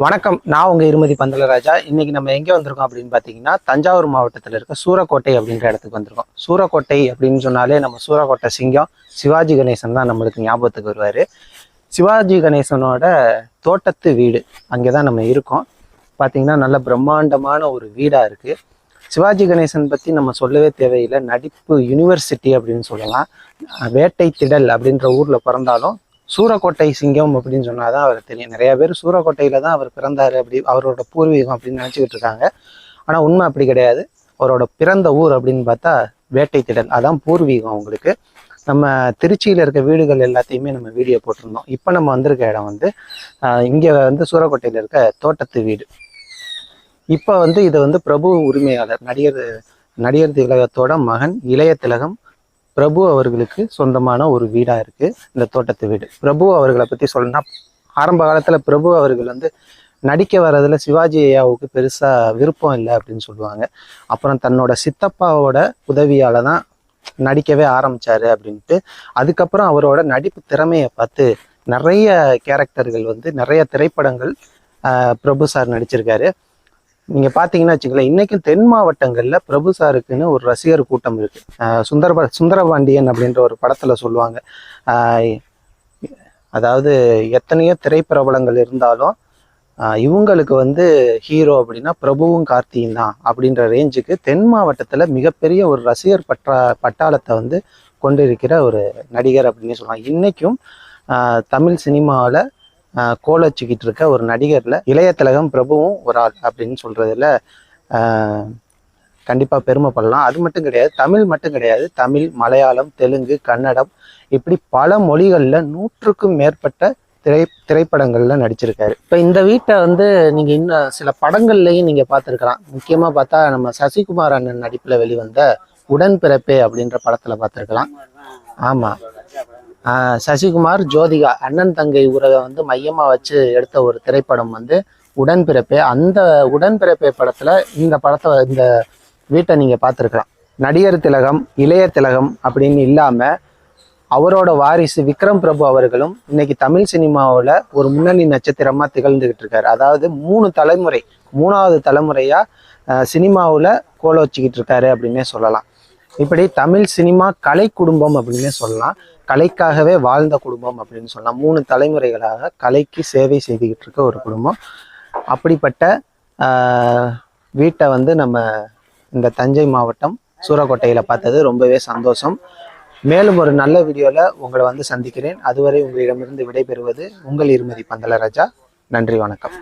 வணக்கம். நான் உங்கள் இருமதி பந்தலராஜா. இன்றைக்கி நம்ம எங்கே வந்திருக்கோம் அப்படின்னு பார்த்தீங்கன்னா தஞ்சாவூர் மாவட்டத்தில் இருக்க சூரக்கோட்டை அப்படின்ற இடத்துக்கு வந்திருக்கோம். சூரக்கோட்டை அப்படின்னு சொன்னாலே நம்ம சூரக்கோட்டை சிங்கம் சிவாஜி கணேசன் தான் நம்மளுக்கு ஞாபகத்துக்கு வருவார். சிவாஜி கணேசனோட தோட்டத்து வீடு அங்கே தான் நம்ம இருக்கோம். பார்த்தீங்கன்னா நல்ல பிரம்மாண்டமான ஒரு வீடாக இருக்குது சிவாஜி கணேசன் பற்றி நம்ம சொல்லவே தேவையில்லை. நடிப்பு யூனிவர்சிட்டி அப்படின்னு சொல்லலாம். வேட்டை திடல் அப்படின்ற ஊரில் பிறந்தாலும் சூரக்கோட்டை சிங்கம் அப்படின்னு சொன்னால் தான் அவர் தெரியும். நிறைய பேர் சூரக்கோட்டையில் தான் அவர் பிறந்தார் அப்படி அவரோட பூர்வீகம் அப்படின்னு நினச்சிக்கிட்டு இருக்காங்க. ஆனால் உண்மை அப்படி கிடையாது. அவரோட பிறந்த ஊர் அப்படின்னு பார்த்தா வேட்டை திடல் அதான் பூர்வீகம் அவங்களுக்கு. நம்ம திருச்சியில் இருக்க வீடுகள் எல்லாத்தையுமே நம்ம வீடியோ போட்டிருந்தோம். இப்போ நம்ம வந்திருக்க இடம் வந்து இங்கே வந்து சூரக்கோட்டையில் இருக்க தோட்டத்து வீடு. இப்போ வந்து இது வந்து பிரபு உரிமையாளர் நடிகர் நடிகர் திலகத்தோட மகன் இளைய திலகம் பிரபு அவர்களுக்கு சொந்தமான ஒரு வீடா இருக்கு இந்த தோட்டத்து வீடு. பிரபு அவர்களை பத்தி சொல்லணும்னா ஆரம்ப காலத்துல பிரபு அவர்கள் வந்து நடிக்க வர்றதுல சிவாஜி ஐயாவுக்கு பெருசா விருப்பம் இல்லை அப்படின்னு சொல்லுவாங்க. அப்புறம் தன்னோட சித்தப்பாவோட உதவியால தான் நடிக்கவே ஆரம்பிச்சாரு அப்படின்ட்டு அதுக்கப்புறம் அவரோட நடிப்பு திறமையை பார்த்து நிறைய கேரக்டர்கள் வந்து நிறைய திரைப்படங்கள் பிரபு சார் நடிச்சிருக்காரு. நீங்க பாத்தீங்கன்னா வச்சுங்களேன் இன்றைக்கும் தென் மாவட்டங்கள்ல பிரபு சாருக்குன்னு ஒரு ரசிகர் கூட்டம் இருக்கு. ஆஹ் சுந்தர சுந்தரபாண்டியன் அப்படின்ற ஒரு படத்துல சொல்லுவாங்க. அதாவது எத்தனையோ திரைப்பிரபலங்கள் இருந்தாலும் இவங்களுக்கு வந்து ஹீரோ அப்படின்னா பிரபுவும் கார்த்தியும் தான் அப்படின்ற ரேஞ்சுக்கு தென் மாவட்டத்தில் மிகப்பெரிய ஒரு ரசிகர் பட்டா பட்டாளத்தை வந்து கொண்டிருக்கிற ஒரு நடிகர் அப்படின்னு சொல்லலாம் இன்னைக்கும் தமிழ் சினிமாவில் கோலச்சிக்கிட்டு இருக்க ஒரு நடிகர்ல இளைய திலகம் பிரபுவும் ஒரு ஆள் அப்படின்னு சொல்றதுல கண்டிப்பாக பெருமைப்படலாம் அது மட்டும் கிடையாது தமிழ் மட்டும் கிடையாது. தமிழ் மலையாளம் தெலுங்கு கன்னடம் இப்படி பல மொழிகளில் நூற்றுக்கும் மேற்பட்ட திரை திரைப்படங்களில் நடிச்சிருக்காரு. இப்போ இந்த வீட்டை வந்து நீங்கள் இன்னும் சில படங்கள்லையும் நீங்கள் பார்த்துருக்கலாம். முக்கியமாக பார்த்தா நம்ம சசிகுமார் அண்ணன் நடிப்புல வெளிவந்த உடன்பிறப்பே அப்படின்ற படத்துல பார்த்துருக்கலாம். ஆமா. சசிகுமார் ஜோதிகா அண்ணன் தங்கை உறவை வந்து மையமாக வச்சு எடுத்த ஒரு திரைப்படம் வந்து உடன்பிறப்பே. அந்த உடன்பிறப்பே படத்தில் இந்த படத்தை இந்த வீட்டை நீங்கள் பார்த்துருக்கலாம். நடிகர் திலகம் இளைய திலகம் அப்படின்னு இல்லாமல் அவரோட வாரிசு விக்ரம் பிரபு அவர்களும் இன்னைக்கு தமிழ் சினிமாவில் ஒரு முன்னணி நட்சத்திரமாக திகழ்ந்துகிட்டு இருக்காரு. அதாவது மூணு தலைமுறை மூணாவது தலைமுறையாக சினிமாவில் கோல வச்சுக்கிட்டு இருக்காரு அப்படின்னே சொல்லலாம். இப்படி தமிழ் சினிமா கலை குடும்பம் அப்படின்னே சொல்லலாம். கலைக்காகவே வாழ்ந்த குடும்பம் அப்படின்னு சொல்லலாம். மூணு தலைமுறைகளாக கலைக்கு சேவை செய்துக்கிட்டு இருக்க ஒரு குடும்பம். அப்படிப்பட்ட வீட்டை வந்து நம்ம இந்த தஞ்சை மாவட்டம் சூரக்கோட்டையில் பார்த்தது ரொம்பவே சந்தோஷம். மேலும் ஒரு நல்ல வீடியோவில் உங்களை வந்து சந்திக்கிறேன். அதுவரை உங்களிடமிருந்து விடைபெறுவது உங்கள் இருமதி பந்தல ராஜா நன்றி வணக்கம்.